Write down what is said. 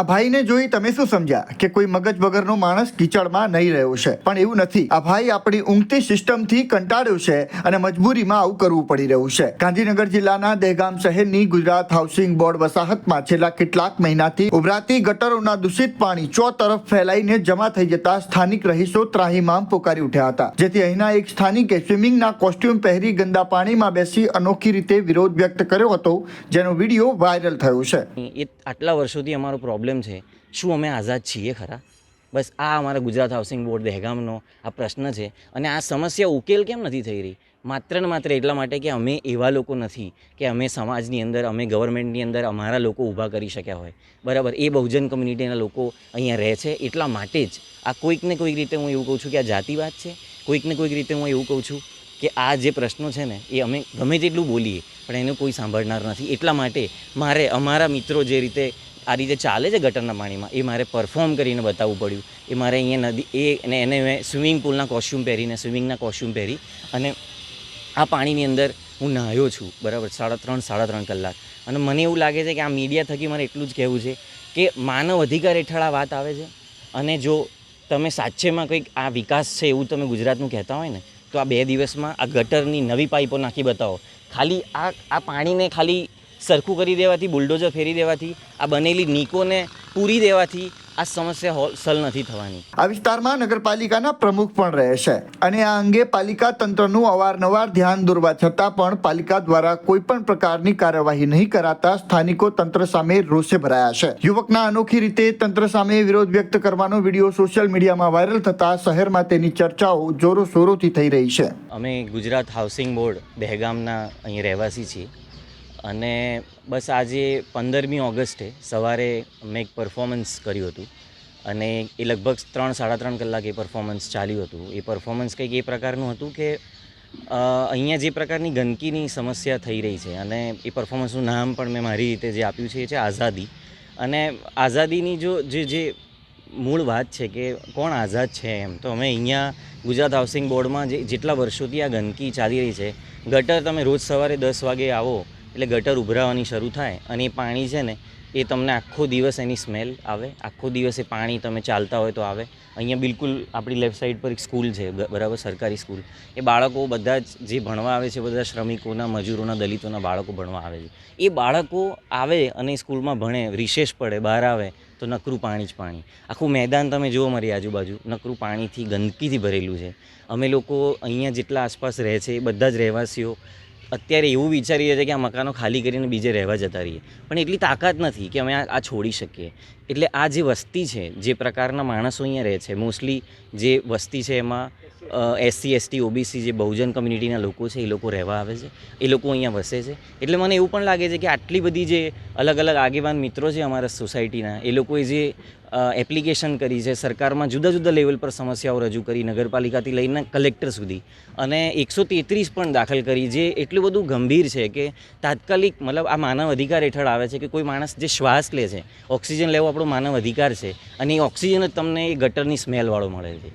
આ ભાઈને જોઈ તમે શું સમજ્યા કે કોઈ મગજ વગરનો માણસ કીચડમાં નહીં રહ્યો છે? પણ એવું નથી. આ ભાઈ આપણી ઊંઘતી સિસ્ટમથી કંટાળ્યો છે અને મજબૂરીમાં આવું કરવું પડી રહ્યું છે. ગાંધીનગર જિલ્લાના દહેગામ શહેરની ગુજરાત હાઉસિંગ બોર્ડ વસાહતમાં છેલ્લા કેટલાક મહિનાથી ઉભરાતી ગટરોના દૂષિત પાણી ચો તરફ ફેલાઈને જમા થઈ જતા સ્થાનિક રહીશો ત્રાહીમામ પોકારી ઉઠ્યા હતા. જેથી અહીંના એક સ્થાનિકે સ્વિમિંગના કોસ્ટ્યુમ પહેરી ગંદા પાણીમાં બેસી અનોખી રીતે વિરોધ વ્યક્ત કર્યો હતો, જેનો વીડિયો વાયરલ થયો છે. આટલા વર્ષોથી અમારો છે. શું અમે આઝાદ છીએ ખરા? બસ આ અમારા ગુજરાત હાઉસિંગ બોર્ડ દહેગામનો આ પ્રશ્ન છે અને આ સમસ્યા ઉકેલ કેમ નથી થઈ રહી? માત્ર ને માત્ર એટલા માટે કે અમે એવા લોકો નથી કે અમે સમાજની અંદર, અમે ગવર્મેન્ટની અંદર અમારા લોકો ઊભા કરી શક્યા હોય. બરાબર, એ બહુજન કમ્યુનિટીના લોકો અહીંયા રહે છે એટલા માટે જ. આ કોઈક ને કોઈક રીતે હું એવું કહું છું કે આ જાતિવાદ છે. કોઈક ને કોઈક રીતે હું એવું કહું છું કે આ જે પ્રશ્નો છે ને, એ અમે ગમે તેટલું બોલીએ, પણ એનું કોઈ સાંભળનાર નથી. એટલા માટે મારે, અમારા મિત્રો જે રીતે આ રીતે ચાલે છે ગટરના પાણીમાં? એ મારે પરફોર્મ કરીને બતાવવું પડ્યું. એ મારે અહીંયા નદી, એ અને એને મેં સ્વિમિંગ પુલના કોસ્ચ્યુમ પહેરીને સ્વિમિંગના કોસ્ચ્યુમ પહેરી અને આ પાણીની અંદર હું નહાયો છું, બરાબર? સાડા ત્રણ સાડા ત્રણ કલાક. અને મને એવું લાગે છે કે આ મીડિયા થકી મારે એટલું જ કહેવું છે કે માનવ અધિકાર હેઠળ આ વાત આવે છે. અને જો તમે સાચેમાં કંઈક આ વિકાસ છે એવું તમે ગુજરાતનું કહેતા હોય ને, તો આ બે દિવસમાં આ ગટરની નવી પાઇપો નાખી બતાવો. ખાલી આ આ પાણીને ખાલી સરખું કરી દેવાથી બુલડોઝર ફેરી દેવાથી આ બનેલી નીકોને પૂરી દેવાથી આ સમસ્યા હોલ સલ નથી થવાની. આ વિસ્તારમાં નગરપાલિકાના પ્રમુખ પણ રહે છે અને આ અંગે પાલિકા તંત્રનું અવારનવાર ધ્યાન દોરવા છતાં પણ પાલિકા દ્વારા કોઈ પણ પ્રકારની કાર્યવાહી નહીં કરાતા સ્થાનિકો તંત્ર સામે રોષે ભરાયા છે. યુવકના અનોખી રીતે તંત્ર સામે વિરોધ વ્યક્ત કરવાનો વીડિયો સોશિયલ મીડિયામાં વાયરલ થતા શહેરમાં તેની ચર્ચાઓ જોરો શોરોથી થઈ રહી છે. અમે ગુજરાત હાઉસિંગ બોર્ડ દહેગામના અહીં રહેવાસી છીએ. અને બસ આજે પંદરમી ઓગસ્ટે સવારે મેં એક પરફોર્મન્સ કર્યું હતું. અને એ લગભગ ત્રણ, સાડા ત્રણ કલાક એ પરફોર્મન્સ ચાલ્યું હતું. એ પરફોર્મન્સ કંઈક એ પ્રકારનું હતું કે અહીંયા જે પ્રકારની ગંદકીની સમસ્યા થઈ રહી છે અને એ પરફોર્મન્સનું નામ પણ મેં મારી રીતે જે આપ્યું છે એ છે આઝાદી. અને આઝાદીની જો, જે જે મૂળ વાત છે કે કોણ આઝાદ છે એમ, તો અમે અહીંયા ગુજરાત હાઉસિંગ બોર્ડમાં જે, જેટલા વર્ષોથી આ ગંદકી ચાલી રહી છે, ગટર તમે રોજ સવારે દસ વાગે આવો એટલે ગટર ઉભરાવાની શરૂ થાય અને એ પાણી છે ને, એ તમને આખો દિવસ એની સ્મેલ આવે. આખો દિવસ એ પાણી તમે ચાલતા હોય તો આવે. અહીંયા બિલકુલ આપણી લેફ્ટ સાઈડ પર એક સ્કૂલ છે બરાબર, સરકારી સ્કૂલ. એ બાળકો બધા જ જે ભણવા આવે છે, બધા શ્રમિકોના, મજૂરોના, દલિતોના બાળકો ભણવા આવે છે. એ બાળકો આવે અને સ્કૂલમાં ભણે રિશેષ પડે, બહાર આવે, તો નકરું પાણી જ પાણી. આખું મેદાન તમે જુઓ મારી આજુબાજુ, નકરું પાણીથી ગંદકીથી ભરેલું છે. અમે લોકો અહીંયા જેટલા આસપાસ રહે છે, એ બધા જ રહેવાસીઓ અત્યારે એવું વિચારી રહ્યા છે કે આ મકાનો ખાલી કરીને બીજે રહેવા જતા રહીએ. પણ એટલી તાકાત નથી કે અમે આ છોડી શકીએ. એટલે આ જે વસ્તી છે, જે પ્રકારના માણસો અહીંયા રહે છે મોસ્ટલી જે વસ્તી છે એમાં એસસી એસટી ઓબીસી જે બહુજન કમ્યુનિટીના લોકો છે, એ લોકો રહેવા આવે છે. એ લોકો અહીંયા વસે છે. એટલે મને એવું પણ લાગે છે કે આટલી બધી જે અલગ અલગ આગેવાન મિત્રો છે અમારા સોસાયટીના, એ લોકોએ જે એપ્લિકેશન કરી છે સરકારમાં જુદા જુદા લેવલ પર સમસ્યાઓ રજૂ કરી નગરપાલિકાથી લઈને કલેક્ટર સુધી. અને એકસો તેત્રીસ પણ દાખલ કરી જે એટલું બધું ગંભીર છે કે તાત્કાલિક મતલબ આ માનવ અધિકાર હેઠળ આવે છે કે કોઈ માણસ જે શ્વાસ લે છે, ઓક્સિજન લેવો આપણો માનવ અધિકાર છે અને એ ઓક્સિજન જ તમને એ ગટરની સ્મેલવાળો મળે છે.